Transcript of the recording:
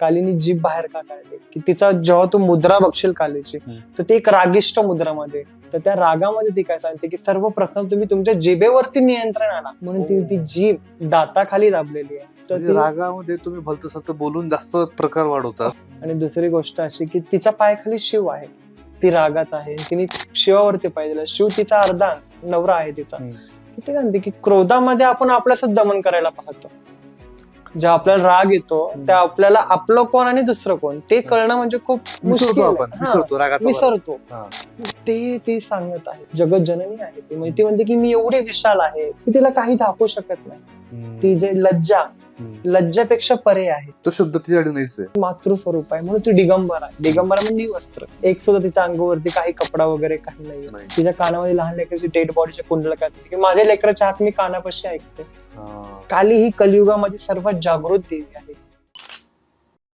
कालीने जीभ बाहेर का काढली? की तिचा जेव्हा तू मुद्रा बघशील कालीची. तर ते एक रागिष्ट मुद्रामध्ये तर त्या रागामध्ये ती काय सांगते की सर्वप्रथम तुम्ही तुमच्या जिभेवरती नियंत्रण आणा. म्हणून ती ती जीभ दाताखाली दाबलेली आहे. तर म्हणजे रागामध्ये तुम्ही भलत सलत बोलून जास्त प्रकार वाढवतात आणि दुसरी गोष्ट अशी की तिच्या पायाखाली शिव आहे. ती रागात आहे. तिने शिवावरती पाहिजे शिव तिचा अर्धा नवरा आहे तिचा. ते म्हणते की क्रोधामध्ये आपण आपल्याच दमन करायला पाहतो. जेव्हा आपल्याला राग येतो. त्या आपल्याला आपलं कोण आणि दुसरं कोण ते कळणं म्हणजे खूप विसरतो आहे. आपण विसरतो रागाचा भर. विसरतो. ते ती सांगत आहे जगत जननी आहे ती म्हणजे ती म्हणते की मी एवढी विशाल आहे की तिला काही दाखवू शकत नाही. ती जे लज्जा. लज्जापेक्षा परे आहे. तो शब्द तिच्याकडे नाहीच आहे मातृस्वरूप आहे. म्हणून ती दिगंबर आहे. दिगंबर म्हणजे वस्त्र एक सुद्धा तिच्या अंगावरती काही कपडा वगैरे काही नाही नाही. तिच्या कानामध्ये लहान लेकराची डेड बॉडीचे कुंडल काय की माझ्या लेकराच्या हात मी कानापाशी ऐकते. हा. काली ही कलियुगामध्ये सर्वात जागृत देवी आहे.